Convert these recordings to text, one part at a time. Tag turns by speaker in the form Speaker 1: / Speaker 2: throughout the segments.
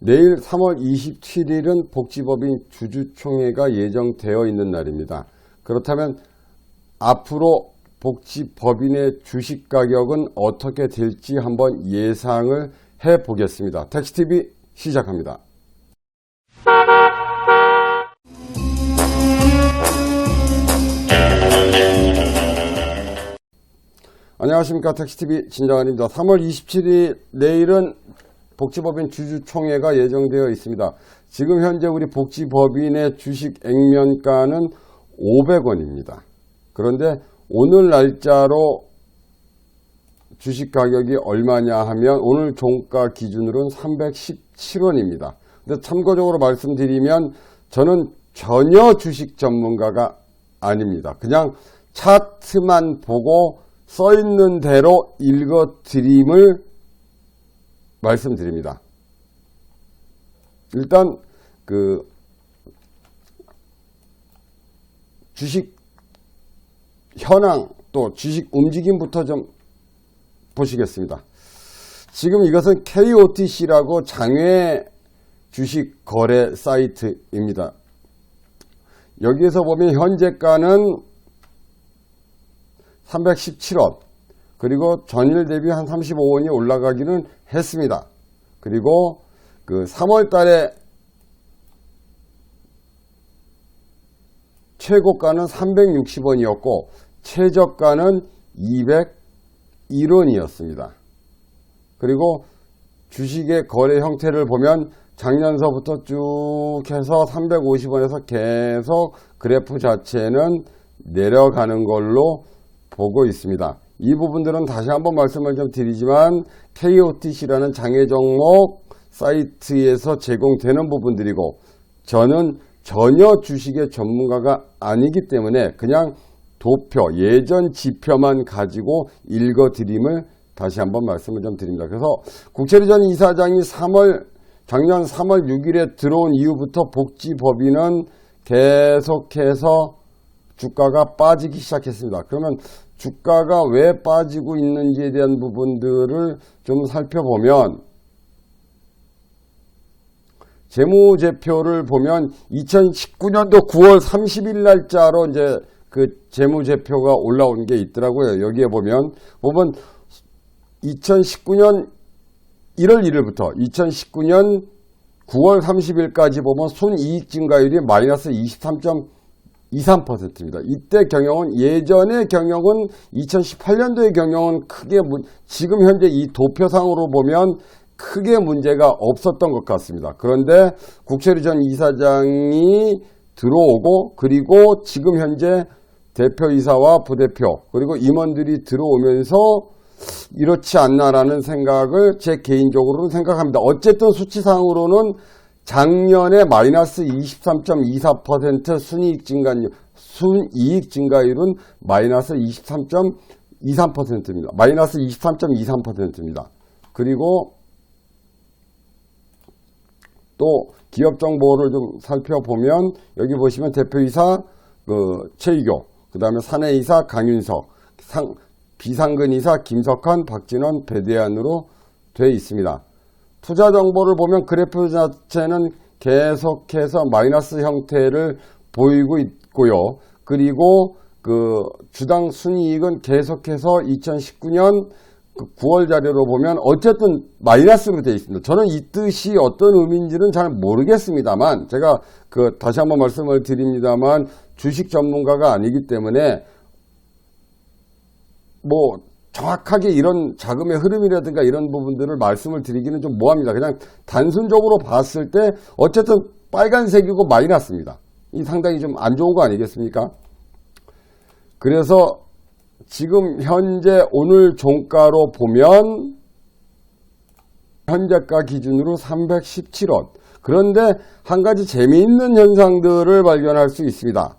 Speaker 1: 내일 3월 27일은 복지법인 주주총회가 예정되어 있는 날입니다. 그렇다면 앞으로 복지법인의 주식 가격은 어떻게 될지 한번 예상을 해 보겠습니다. 택시TV 시작합니다. 안녕하십니까. 택시TV 진정한입니다. 3월 27일 내일은 복지법인 주주총회가 예정되어 있습니다. 지금 현재 우리 복지법인의 주식 액면가는 500원입니다. 그런데 오늘 날짜로 주식 가격이 얼마냐 하면 오늘 종가 기준으로는 317원입니다. 근데 참고적으로 말씀드리면 저는 전혀 주식 전문가가 아닙니다. 그냥 차트만 보고 써 있는 대로 읽어 드림을 말씀드립니다. 일단 그 주식 현황 또 주식 움직임부터 좀 보시겠습니다. 지금 이것은 KOTC라고 장외 주식 거래 사이트입니다. 여기에서 보면 현재가는 317원 그리고 전일 대비 한 35원이 올라가기는 했습니다. 그리고 그 3월 달에 최고가는 360원이었고 최저가는 201원이었습니다. 그리고 주식의 거래 형태를 보면 작년서부터 쭉 해서 350원에서 계속 그래프 자체는 내려가는 걸로 보고 있습니다. 이 부분들은 다시 한번 말씀을 좀 드리지만 KOTC라는 장애 종목 사이트에서 제공되는 부분들이고 저는 전혀 주식의 전문가가 아니기 때문에 그냥 도표, 예전 지표만 가지고 읽어드림을 다시 한번 말씀을 좀 드립니다. 그래서 국채리 전 이사장이 3월, 작년 3월 6일에 들어온 이후부터 복지법인은 계속해서 주가가 빠지기 시작했습니다. 그러면 주가가 왜 빠지고 있는지에 대한 부분들을 좀 살펴보면 재무제표를 보면 2019년도 9월 30일 날짜로 이제 그 재무제표가 올라온 게 있더라고요. 여기에 보면 보면 2019년 1월 1일부터 2019년 9월 30일까지 보면 순이익 증가율이 마이너스 23.23%입니다. 이때 경영은 예전의 경영은 2018년도의 경영은 크게 문, 지금 현재 이 도표상으로 보면 크게 문제가 없었던 것 같습니다. 그런데 국채리 전 이사장이 들어오고 그리고 지금 현재 대표이사와 부대표 그리고 임원들이 들어오면서 이렇지 않나라는 생각을 제 개인적으로는 생각합니다. 어쨌든 수치상으로는 작년에 마이너스 23.24% 순이익 증가율, 순이익 증가율은 마이너스 23.23%입니다. 마이너스 23.23%입니다. 그리고 또 기업 정보를 좀 살펴보면 여기 보시면 대표이사 그 최이교, 그 다음에 사내이사 강윤석, 상, 비상근이사 김석환, 박진원, 배대안으로 되어 있습니다. 투자 정보를 보면 그래프 자체는 계속해서 마이너스 형태를 보이고 있고요. 그리고 그 주당 순이익은 계속해서 2019년 그 9월 자료로 보면 어쨌든 마이너스로 되어 있습니다. 저는 이 뜻이 어떤 의미인지는 잘 모르겠습니다만 제가 그 다시 한번 말씀을 드립니다만 주식 전문가가 아니기 때문에 뭐 정확하게 이런 자금의 흐름이라든가 이런 부분들을 말씀을 드리기는 좀 뭐합니다. 그냥 단순적으로 봤을 때 어쨌든 빨간색이고 마이너스입니다. 이 상당히 좀 안 좋은 거 아니겠습니까? 그래서 지금 현재 오늘 종가로 보면 현재가 기준으로 317원. 그런데 한 가지 재미있는 현상들을 발견할 수 있습니다.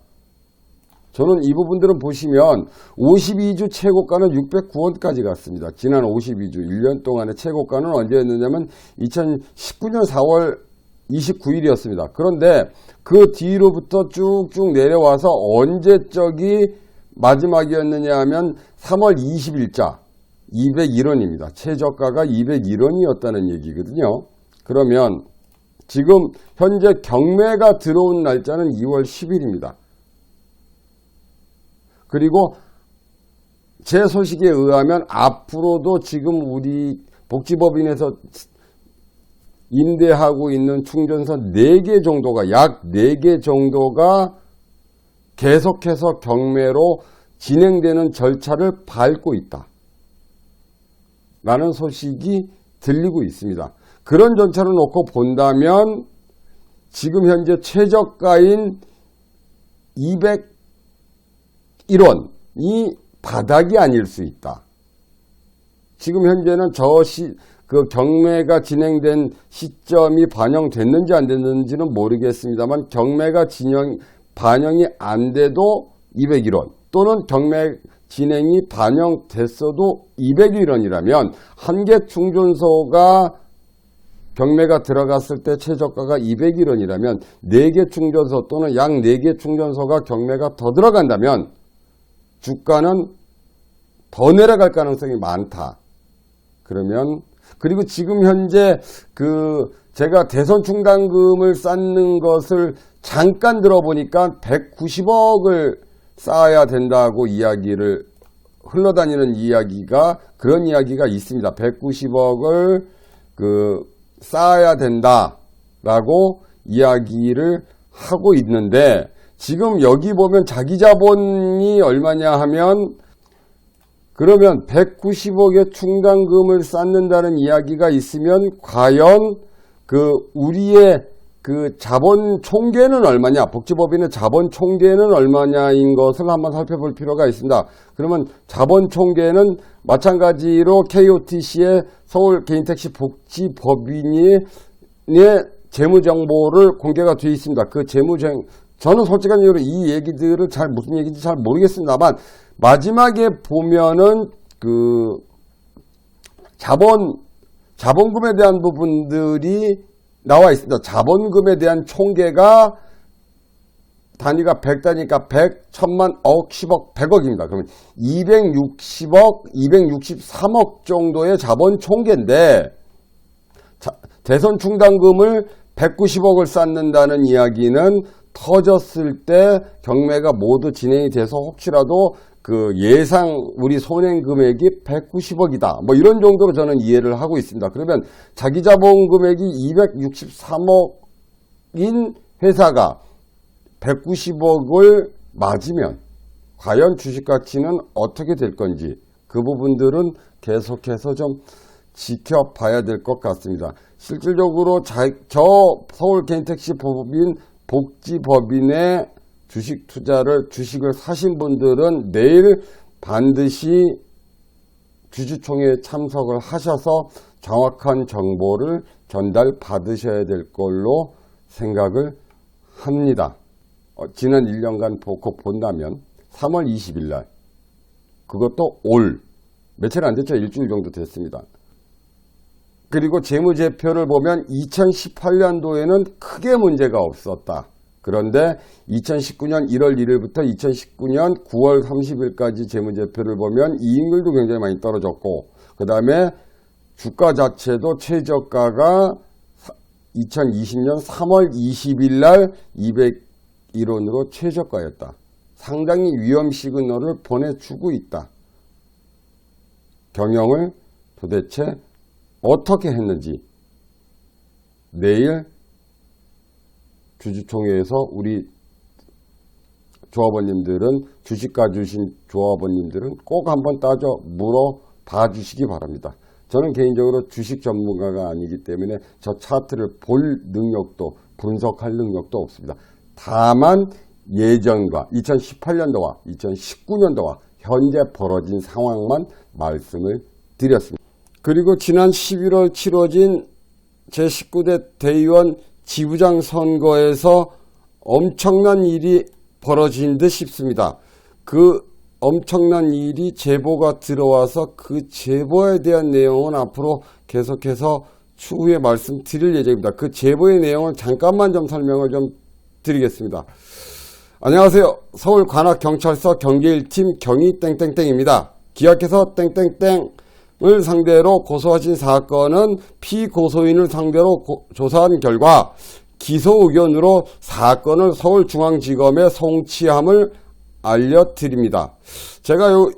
Speaker 1: 저는 이 부분들은 보시면 52주 최고가는 609원까지 갔습니다. 지난 52주 1년 동안의 최고가는 언제였느냐면 2019년 4월 29일이었습니다. 그런데 그 뒤로부터 쭉쭉 내려와서 언제적이 마지막이었느냐 하면 3월 20일자 201원입니다. 최저가가 201원이었다는 얘기거든요. 그러면 지금 현재 경매가 들어온 날짜는 2월 10일입니다. 그리고 제 소식에 의하면 앞으로도 지금 우리 복지법인에서 임대하고 있는 충전소 4개 정도가 약 4개 정도가 계속해서 경매로 진행되는 절차를 밟고 있다. 라는 소식이 들리고 있습니다. 그런 절차를 놓고 본다면 지금 현재 최저가인 201원이 바닥이 아닐 수 있다. 지금 현재는 저 시, 그 경매가 진행된 시점이 반영됐는지 안 됐는지는 모르겠습니다만 경매가 진영, 반영이 안 돼도 201원 또는 경매 진행이 반영됐어도 201원이라면 한개 충전소가 경매가 들어갔을 때 최저가가 201원이라면 4개 충전소 또는 약 4개 충전소가 경매가 더 들어간다면 주가는 더 내려갈 가능성이 많다. 그러면 그리고 지금 현재 그 제가 대선 충당금을 쌓는 것을 잠깐 들어보니까 190억을 쌓아야 된다고 이야기를 흘러다니는 이야기가 그런 이야기가 있습니다. 190억을 그 쌓아야 된다라고 이야기를 하고 있는데 지금 여기 보면 자기 자본이 얼마냐 하면 그러면 190억의 충당금을 쌓는다는 이야기가 있으면 과연 그 우리의 그 자본 총계는 얼마냐, 복지법인의 자본 총계는 얼마냐인 것을 한번 살펴볼 필요가 있습니다. 그러면 자본 총계는 마찬가지로 KOTC의 서울 개인택시 복지법인의 재무 정보를 공개가 되어 있습니다. 그 재무 정 저는 솔직한 이유로 이 얘기들을 잘 무슨 얘기인지 잘 모르겠습니다만 마지막에 보면은 그 자본 자본금에 대한 부분들이 나와 있습니다. 자본금에 대한 총계가 단위가 100단위니까 100, 1000만, 억, 10억, 100억입니다. 그러면 260억, 263억 정도의 자본 총계인데 자, 대선 충당금을 190억을 쌓는다는 이야기는 터졌을 때 경매가 모두 진행이 돼서 혹시라도 그 예상 우리 손행 금액이 190억이다. 뭐 이런 정도로 저는 이해를 하고 있습니다. 그러면 자기 자본 금액이 263억인 회사가 190억을 맞으면 과연 주식 가치는 어떻게 될 건지 그 부분들은 계속해서 좀 지켜봐야 될 것 같습니다. 실질적으로 자, 저 서울 개인택시 법인 복지법인의 주식 투자를 주식을 사신 분들은 내일 반드시 주주총회에 참석을 하셔서 정확한 정보를 전달 받으셔야 될 걸로 생각을 합니다. 어, 지난 1년간 보고 본다면 3월 20일 날 그것도 올 며칠 안 됐죠. 일주일 정도 됐습니다. 그리고 재무제표를 보면 2018년도에는 크게 문제가 없었다. 그런데 2019년 1월 1일부터 2019년 9월 30일까지 재무제표를 보면 이익률도 굉장히 많이 떨어졌고 그 다음에 주가 자체도 최저가가 2020년 3월 20일 날 201원으로 최저가였다. 상당히 위험 시그널을 보내주고 있다. 경영을 도대체 어떻게 했는지 내일 주주총회에서 우리 조합원님들은 주식 가주신 조합원님들은 꼭 한번 따져 물어봐 주시기 바랍니다. 저는 개인적으로 주식 전문가가 아니기 때문에 저 차트를 볼 능력도 분석할 능력도 없습니다. 다만 예전과 2018년도와 2019년도와 현재 벌어진 상황만 말씀을 드렸습니다. 그리고 지난 11월 치러진 제19대 대의원 지부장 선거에서 엄청난 일이 벌어진 듯 싶습니다. 그 엄청난 일이 제보가 들어와서 그 제보에 대한 내용은 앞으로 계속해서 추후에 말씀드릴 예정입니다. 그 제보의 내용을 잠깐만 좀 설명을 좀 드리겠습니다. 안녕하세요. 서울 관악경찰서 경계 1팀 경위 땡땡땡입니다. 기약해서 땡땡땡 을 상대로 고소하신 사건은 피고소인을 상대로 고- 조사한 결과 기소 의견으로 사건을 서울중앙지검에 송치함을 알려드립니다. 제가 요,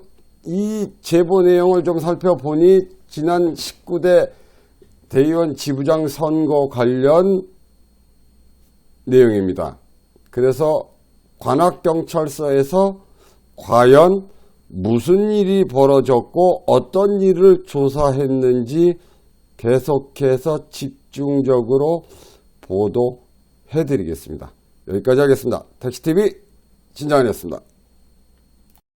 Speaker 1: 이 제보 내용을 좀 살펴보니 지난 19대 대의원 지부장 선거 관련 내용입니다. 그래서 관악경찰서에서 과연 무슨 일이 벌어졌고 어떤 일을 조사했는지 계속해서 집중적으로 보도해 드리겠습니다. 여기까지 하겠습니다. 택시TV 진장현이었습니다.